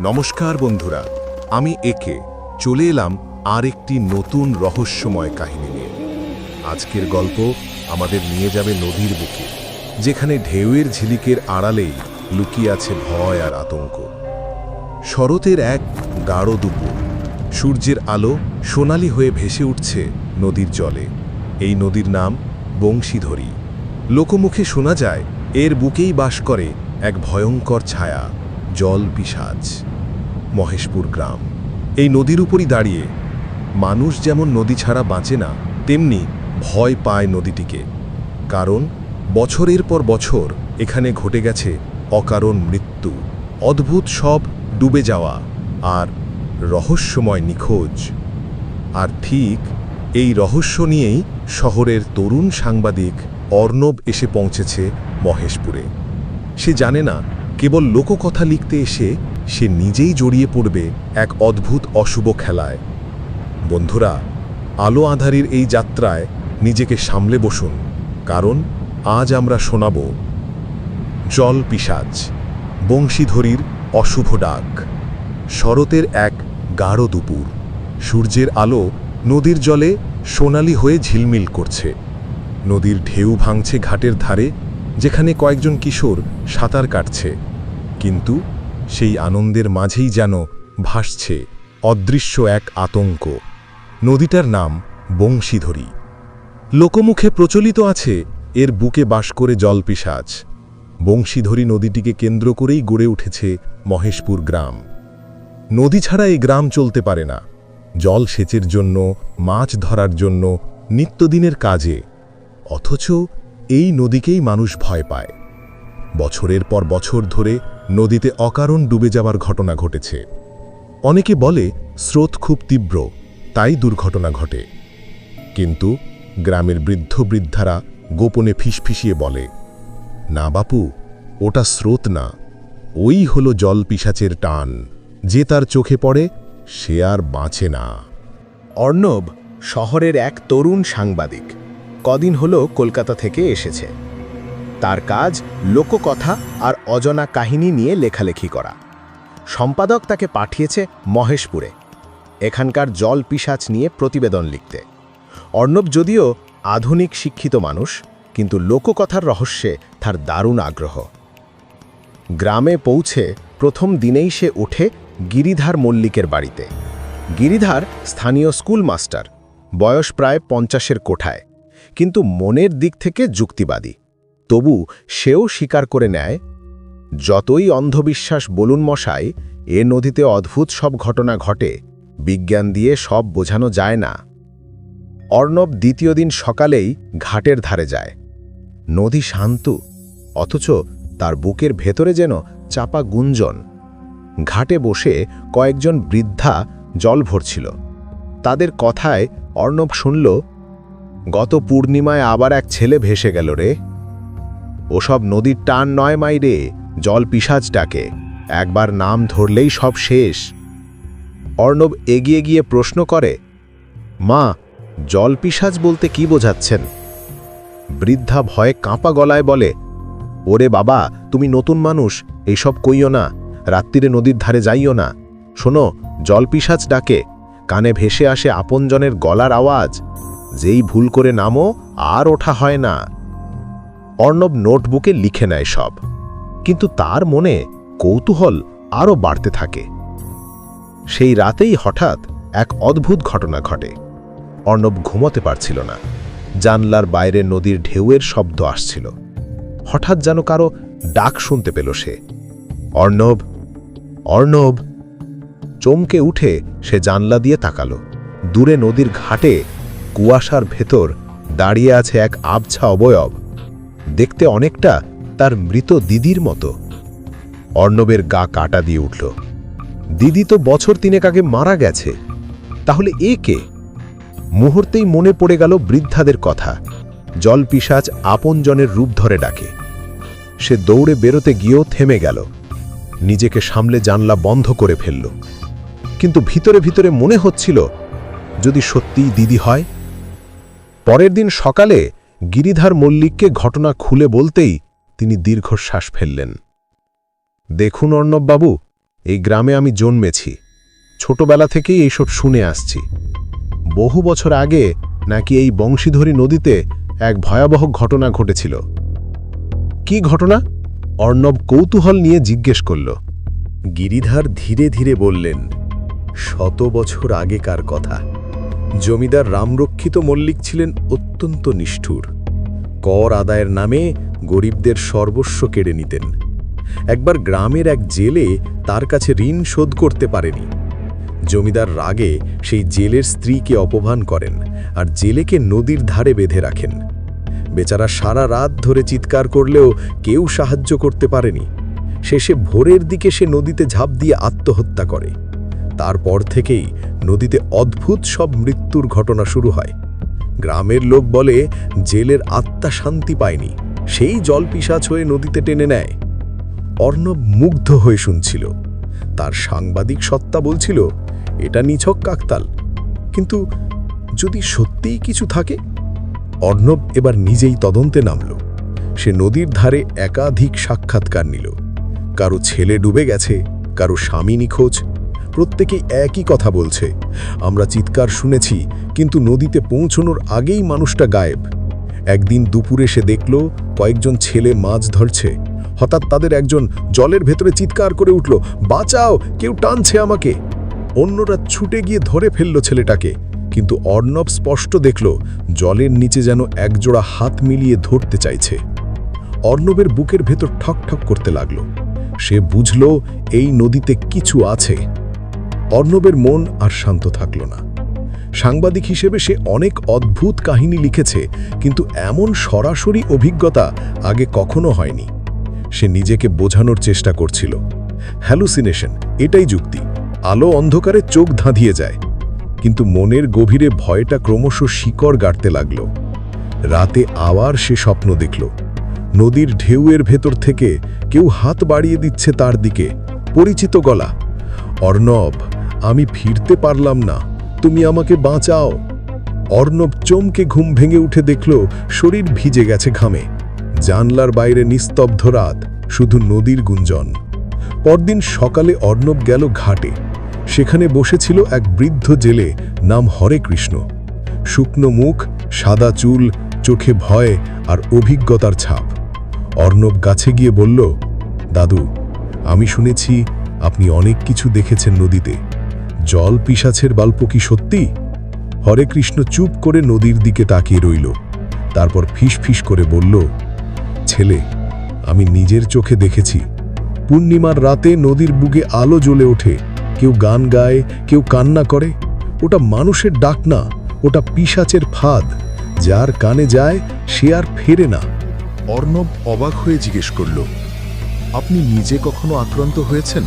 নমস্কার বন্ধুরা, আমি একে। চলে এলাম আর একটি নতুন রহস্যময় কাহিনী নিয়ে। আজকের গল্প আমাদের নিয়ে যাবে নদীর বুকে, যেখানে ঢেউয়ের ঝিলিকের আড়ালেই লুকিয়ে আছে ভয় আর আতঙ্ক। শরতের এক গাঢ় দুপুর, সূর্যের আলো সোনালি হয়ে ভেসে উঠছে নদীর জলে। এই নদীর নাম বংশীধরী। লোকমুখে শোনা যায়, এর বুকেই বাস করে এক ভয়ঙ্কর ছায়া। জল পিসাজ, মহেশপুর গ্রাম। এই নদীর উপরই দাঁড়িয়ে মানুষ যেমন নদী ছাড়া বাঁচে না, তেমনি ভয় পায় নদীটিকে। কারণ বছরের পর বছর এখানে ঘটে গেছে অকারণ মৃত্যু, অদ্ভুত সব ডুবে যাওয়া আর রহস্যময় নিখোঁজ। আর ঠিক এই রহস্য নিয়েই শহরের তরুণ সাংবাদিক অর্ণব এসে পৌঁছেছে মহেশপুরে। সে জানে না কেবল লোককথা লিখতে এসে সে নিজেই জড়িয়ে পড়বে এক অদ্ভুত অশুভ খেলায়। বন্ধুরা, আলো আধারির এই যাত্রায় নিজেকে সামলে বসুন, কারণ আজ আমরা শোনাব জল পিসাজ বংশীধরীর অশুভ ডাক। শরতের এক গাঢ় দুপুর, সূর্যের আলো নদীর জলে সোনালি হয়ে ঝিলমিল করছে। নদীর ঢেউ ভাঙছে ঘাটের ধারে, যেখানে কয়েকজন কিশোর সাঁতার কাটছে। কিন্তু সেই আনন্দের মাঝেই যেন ভাসছে অদৃশ্য এক আতঙ্ক। নদীটার নাম বংশীধরী। লোকমুখে প্রচলিত আছে এর বুকে বাস করে জলপিসাজ বংশীধরী নদীটিকে কেন্দ্র করেই গড়ে উঠেছে মহেশপুর গ্রাম। নদী ছাড়া এই গ্রাম চলতে পারে না। জল সেচের জন্য, মাছ ধরার জন্য, নিত্যদিনের কাজে। অথচ এই নদীকেই মানুষ ভয় পায়। বছরের পর বছর ধরে নদীতে অকারণ ডুবে যাওয়ার ঘটনা ঘটেছে। অনেকে বলে, স্রোত খুব তীব্র, তাই দুর্ঘটনা ঘটে। কিন্তু গ্রামের বৃদ্ধ বৃদ্ধারা গোপনে ফিসফিসিয়ে বলে, না বাপু, ওটা স্রোত না। ওই হলো জল পিসাচের টান। যে তার চোখে পড়ে, সে আর বাঁচে না। অর্ণব শহরের এক তরুণ সাংবাদিক কদিন হলো কলকাতা থেকে এসেছে। তার কাজ, লোককথা আর অজনা কাহিনী নিয়ে লেখালেখি করা। সম্পাদক তাকে পাঠিয়েছে মহেশপুরে। এখানকার জল পিসাচ নিয়ে প্রতিবেদন লিখতে। অর্ণব যদিও আধুনিক শিক্ষিত মানুষ, কিন্তু লোককথার রহস্যে তার দারুণ আগ্রহ। গ্রামে পৌঁছে প্রথম দিনেই সে ওঠে গিরিধার মল্লিকের বাড়িতে। গিরিধার স্থানীয় স্কুল মাস্টার বয়স প্রায় পঞ্চাশের কোঠায়, কিন্তু মনের দিক থেকে যুক্তিবাদী। তবু সেও স্বীকার করে নেয়, যতই অন্ধবিশ্বাস বলুন মশাই, এ নদীতে অদ্ভুত সব ঘটনা ঘটে, বিজ্ঞান দিয়ে সব বোঝানো যায় না। অর্ণব দ্বিতীয় দিন সকালেই ঘাটের ধারে যায়। নদী শান্ত, অথচ তার বুকের ভেতরে যেন চাপা গুঞ্জন। ঘাটে বসে কয়েকজন বৃদ্ধা জল ভরছিল। তাদের কথায় অর্ণব শুনল, গত পূর্ণিমায় আবার এক ছেলে ভেসে গেল রে। ওসব নদীর টান নয় মাই রে, জল পিসাজ ডাকে একবার নাম ধরলেই সব শেষ। অর্ণব এগিয়ে গিয়ে প্রশ্ন করে, মা, জল পিসাজ বলতে কি বোঝাচ্ছেন? বৃদ্ধা ভয়ে কাঁপা গলায় বলে, ওরে বাবা, তুমি নতুন মানুষ এইসব কইও না, রাত্রিরে নদীর ধারে যাইও না। শোনো জলপিসাজ ডাকে, কানে ভেসে আসে আপনজনের গলার আওয়াজ। যেই ভুল করে নামো, আর ওঠা হয় না। অর্ণব নোটবুকে লিখে নেয় সব। কিন্তু তার মনে কৌতূহল আরও বাড়তে থাকে। সেই রাতেই হঠাৎ এক অদ্ভুত ঘটনা ঘটে। অর্ণব ঘুমোতে পারছিল না। জানলার বাইরে নদীর ঢেউয়ের শব্দ আসছিল। হঠাৎ যেন কারও ডাক শুনতে পেল সে। অর্ণব অর্ণব! চমকে উঠে সে জানলা দিয়ে তাকালো। দূরে নদীর ঘাটে কুয়াশার ভেতর দাঁড়িয়ে আছে এক আবছা অবয়ব। দেখতে অনেকটা তার মৃত দিদির মতো। অর্ণবের গা কাটা দিয়ে উঠল। দিদি তো বছর তিনেক আগে মারা গেছে। তাহলে এ কে? মুহূর্তেই মনে পড়ে গেল বৃদ্ধাদের কথা। জল পিসাচ আপনজনের রূপ ধরে ডাকে। সে দৌড়ে বেরোতে গিয়েও থেমে গেল। নিজেকে সামলে জানলা বন্ধ করে ফেলল। কিন্তু ভিতরে ভিতরে মনে হচ্ছিল, যদি সত্যিই দিদি হয়? পরের দিন সকালে গিরিধার মল্লিককে ঘটনা খুলে বলতেই তিনি দীর্ঘশ্বাস ফেললেন। দেখুন অর্ণববাবু, এই গ্রামে আমি জন্মেছি। ছোটবেলা থেকেই এইসব শুনে আসছি। বহু বছর আগে নাকি এই বংশীধরী নদীতে এক ভয়াবহ ঘটনা ঘটেছিল। কি ঘটনা? অর্ণব কৌতূহল নিয়ে জিজ্ঞেস করল। গিরিধার ধীরে ধীরে বললেন, শত বছর আগেকার কথা। জমিদার রামরক্ষিত মল্লিক ছিলেন অত্যন্ত নিষ্ঠুর। কর আদায়ের নামে গরিবদের সর্বস্ব কেড়ে নিতেন। একবার গ্রামের এক জেলে তার কাছে ঋণ শোধ করতে পারেনি। জমিদার রাগে সেই জেলের স্ত্রীকে অপমান করেন আর জেলেকে নদীর ধারে বেঁধে রাখেন। বেচারা সারা রাত ধরে চিৎকার করলেও কেউ সাহায্য করতে পারেনি। শেষে ভোরের দিকে সে নদীতে ঝাঁপ দিয়ে আত্মহত্যা করে। তারপর থেকেই নদীতে অদ্ভুত সব মৃত্যুর ঘটনা শুরু হয়। গ্রামের লোক বলে, জেলের আত্মা শান্তি পায়নি, সেই জল পিসাচ হয়ে নদীতে টেনে নেয়। অর্ণব মুগ্ধ হয়ে শুনছিল। তার সাংবাদিক সত্তা বলছিল, এটা নিছক কাকতাল। কিন্তু যদি সত্যিই কিছু থাকে? অর্ণব এবার নিজেই তদন্তে নামল। সে নদীর ধারে একাধিক সাক্ষাৎকার নিল। কারও ছেলে ডুবে গেছে, কারও স্বামী নিখোঁজ প্রত্যেকে একই কথা বলছে। আমরা চিৎকার শুনেছি, কিন্তু নদীতে পৌঁছনোর আগেই মানুষটা গায়েব। একদিন দুপুরে সে দেখল কয়েকজন ছেলে মাছ ধরছে। হঠাৎ তাদের একজন জলের ভেতরে চিৎকার করে উঠল, বাঁচাও, কেউ টানছে আমাকে! অন্যরা ছুটে গিয়ে ধরে ফেলল ছেলেটাকে, কিন্তু অর্ণব স্পষ্ট দেখল জলের নিচে যেন একজোড়া হাত মিলিয়ে ধরতে চাইছে। অর্ণবের বুকের ভেতর ঠক ঠক করতে লাগল। সে বুঝল এই নদীতে কিছু আছে। অর্ণবের মন আর শান্ত থাকল না। সাংবাদিক হিসেবে সে অনেক অদ্ভুত কাহিনী লিখেছে, কিন্তু এমন সরাসরি অভিজ্ঞতা আগে কখনো হয়নি। সে নিজেকে বোঝানোর চেষ্টা করছিল। হ্যালুসিনেশন এটাই যুক্তি। আলো অন্ধকারে চোখ ধাঁধিয়ে যায়। কিন্তু মনের গভীরে ভয়টা ক্রমশ শিকড় গাড়তে লাগল। রাতে আবার সে স্বপ্ন দেখল। নদীর ঢেউয়ের ভেতর থেকে কেউ হাত বাড়িয়ে দিচ্ছে তার দিকে। পরিচিত গলা। অর্ণব আমি ফিরতে পারলাম না। তুমি আমাকে বাঁচাও। অর্ণব চমকে ঘুম ভেঙে উঠে দেখল শরীর ভিজে গেছে ঘামে। জানলার বাইরে নিস্তব্ধ রাত, শুধু নদীর গুঞ্জন। পরদিন সকালে অর্ণব গেল ঘাটে। সেখানে বসেছিল এক বৃদ্ধ জেলে, নাম হরে কৃষ্ণ শুকনো মুখ, সাদা চুল, চোখে ভয় আর অভিজ্ঞতার ছাপ। অর্ণব গাছে গিয়ে বলল, দাদু, আমি শুনেছি আপনি অনেক কিছু দেখেছেন নদীতে। জল পিসাছের গল্প কি সত্যি? হরে কৃষ্ণ চুপ করে নদীর দিকে তাকিয়ে রইল। তারপর ফিস ফিস করে বলল ছেলে আমি নিজের চোখে দেখেছি। পূর্ণিমার রাতে নদীর বুকে আলো জ্বলে ওঠে। কেউ গান গায় কেউ কান্না করে। ওটা মানুষের ডাক না ওটা পিসাচের ফাঁদ। যার কানে যায় সে আর ফেরে না। অর্ণব অবাক হয়ে জিজ্ঞেস করল আপনি নিজে কখনো আক্রান্ত হয়েছেন?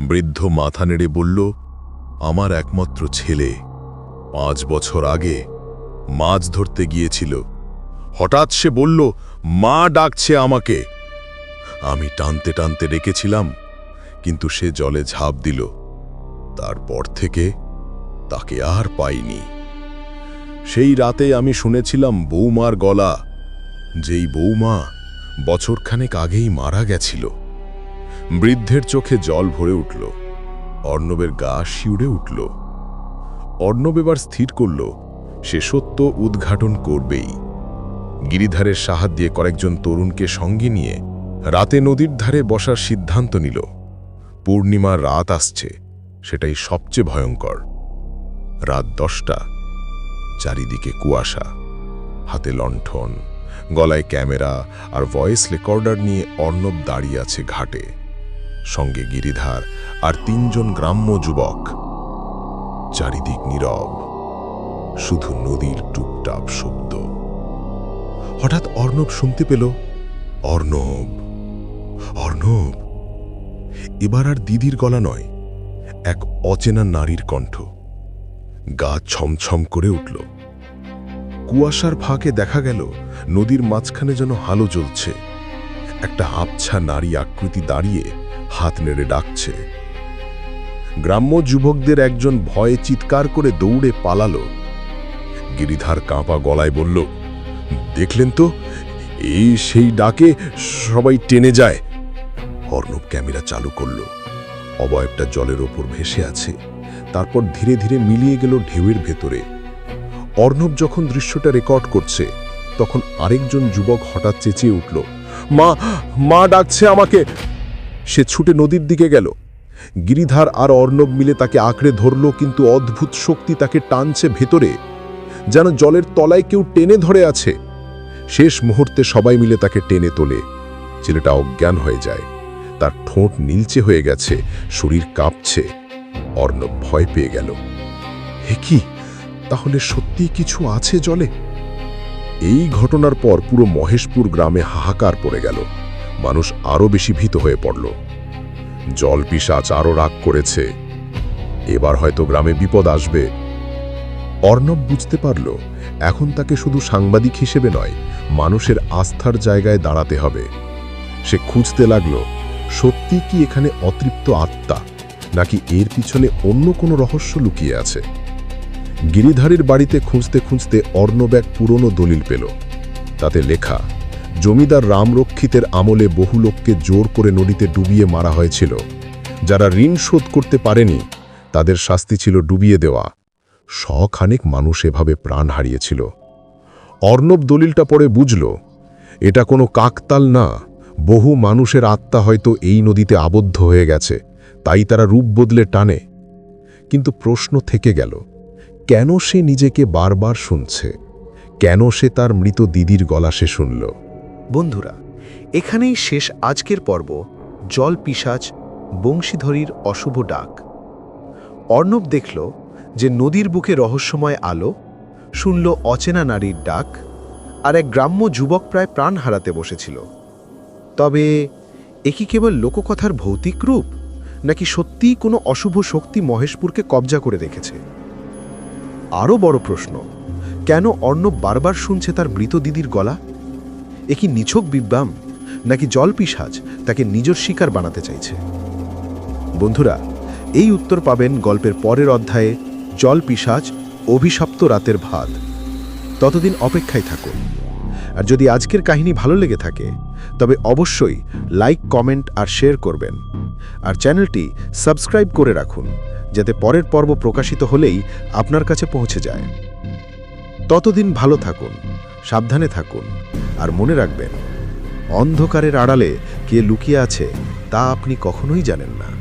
বৃদ্ধ মাথা নেড়ে বলল আমার একমাত্র ছেলে। পাঁচ বছর আগে মাছ ধরতে গিয়েছিল। হঠাৎ সে বলল, মা ডাকছে আমাকে। আমি টানতে টানতে রেখেছিলাম কিন্তু সে জলে ঝাঁপ দিল। তারপর থেকে তাকে আর পাইনি। সেই রাতে আমি শুনেছিলাম বৌমার গলা, যেই বৌমা বছরখানেক আগেই মারা গেছিল। বৃদ্ধের চোখে জল ভরে উঠল। অর্ণবের গা শিউড়ে উঠল। অর্ণব এবার স্থির করল, সে সত্য উদ্ঘাটন করবেই। গিরিধারের সাহায্যে কয়েকজন তরুণকে সঙ্গে নিয়ে রাতে নদীর ধারে বসার সিদ্ধান্ত নিল। পূর্ণিমার রাত আসছে, সেটাই সবচেয়ে ভয়ঙ্কর। রাত দশটা, চারিদিকে কুয়াশা, হাতে লণ্ঠন, গলায় ক্যামেরা আর ভয়েস রেকর্ডার নিয়ে অর্ণব দাঁড়িয়ে আছে ঘাটে। সঙ্গে গিরিধার আর তিনজন গ্রাম্য যুবক। চারিদিক নীরব, শুধু নদীর টুপটাপ শব্দ। হঠাৎ অর্ণব শুনতে পেল, অর্ণব অর্ণব, এবার আর দিদির গলা নয়, এক অচেনা নারীর কণ্ঠ। গা ছমছম করে উঠল। কুয়াশার ফাঁকে দেখা গেল, নদীর মাঝখানে যেন হালো জ্বলছে। একটা আবছা নারী আকৃতি দাঁড়িয়ে হাত নেড়ে ডাকছে। গ্রাম্য যুবকদের একজন ভয়ে চিৎকার করে দৌড়ে পালালো। গিরিধার কাঁপা গলায় বলল, দেখলেন তো? এই সেই ডাকে সবাই টেনে যায়। অর্ণব ক্যামেরা চালু করল। অবয়বটা জলের ওপর ভেসে আছে। তারপর ধীরে ধীরে মিলিয়ে গেল ঢেউয়ের ভেতরে। অর্ণব যখন দৃশ্যটা রেকর্ড করছে, তখন আরেকজন যুবক হঠাৎ চেঁচিয়ে উঠল। মা মা ডাকছে আমাকে। সে ছুটে নদীর দিকে গেল। গিরিধার আর অর্ণব মিলে তাকে আঁকড়ে ধরল, কিন্তু অদ্ভুত শক্তি তাকে টানছে ভেতরে, যেন জলের তলায় কেউ টেনে ধরে আছে। শেষ মুহূর্তে সবাই মিলে তাকে টেনে তোলে। ছেলেটা অজ্ঞান হয়ে যায়। তার ঠোঁট নীলচে হয়ে গেছে, শরীর কাঁপছে। অর্ণব ভয় পেয়ে গেল। হে কি? তাহলে সত্যি কিছু আছে জলে? এই ঘটনার পর পুরো মহেশপুর গ্রামে হাহাকার পড়ে গেল। মানুষ আরও বেশি ভীত হয়ে পড়ল। জল পিসাচ আরও রাগ করেছে। এবার হয়তো গ্রামে বিপদ আসবে। অর্ণব বুঝতে পারল, এখন তাকে শুধু সাংবাদিক হিসেবে নয়, মানুষের আস্থার জায়গায় দাঁড়াতে হবে। সে খুঁজতে লাগল, সত্যি কি এখানে অতৃপ্ত আত্মা, নাকি এর পিছনে অন্য কোনো রহস্য লুকিয়ে আছে? গিরিধারীর বাড়িতে খুঁজতে খুঁজতে অর্ণব এক পুরনো দলিল পেল। তাতে লেখা, জমিদার রামরক্ষিতের আমলে বহু লোককে জোর করে নদীতে ডুবিয়ে মারা হয়েছিল। যারা ঋণ শোধ করতে পারেনি, তাদের শাস্তি ছিল ডুবিয়ে দেওয়া। শখানেক মানুষ এভাবে প্রাণ হারিয়েছিল। অর্ণব দলিলটা পড়ে বুঝল, এটা কোনো কাকতাল না। বহু মানুষের আত্মা হয়তো এই নদীতে আবদ্ধ হয়ে গেছে, তাই তারা রূপ বদলে টানে। কিন্তু প্রশ্ন থেকে গেল কেন সে নিজেকে বারবার শুনছে? কেন সে তার মৃত দিদির গলা সে শুনল? বন্ধুরা, এখানেই শেষ আজকের পর্ব, জল পিসাচ বংশীধরীর অশুভ ডাক। অর্ণব দেখল যে নদীর বুকে রহস্যময় আলো, শুনল অচেনা নারীর ডাক, আর এক গ্রাম্য যুবক প্রায় প্রাণ হারাতে বসেছিল। তবে এ কি কেবল লোককথার ভৌতিক রূপ, নাকি সত্যিই কোনো অশুভ শক্তি মহেশপুরকে কবজা করে রেখেছে? আরও বড় প্রশ্ন, কেন অর্ণব বারবার শুনছে তার মৃত দিদির গলা? এ কি নিছক বিব্যাম নাকি জল পিসাজ তাকে নিজের শিকার বানাতে চাইছে? বন্ধুরা, এই উত্তর পাবেন গল্পের পরের অধ্যায়ে জল পিসাজ অভিশপ্ত রাতের ভাত। ততদিন অপেক্ষায় থাকুন। আর যদি আজকের কাহিনী ভালো লেগে থাকে, তবে অবশ্যই লাইক, কমেন্ট আর শেয়ার করবেন। আর চ্যানেলটি সাবস্ক্রাইব করে রাখুন। যাতে পরের পর্ব প্রকাশিত হলেই আপনার কাছে পৌঁছে যায়। ততদিন ভালো থাকুন, সাবধানে থাকুন, আর মনে রাখবেন, অন্ধকারের আড়ালে কে লুকিয়ে আছে তা আপনি কখনোই জানেন না।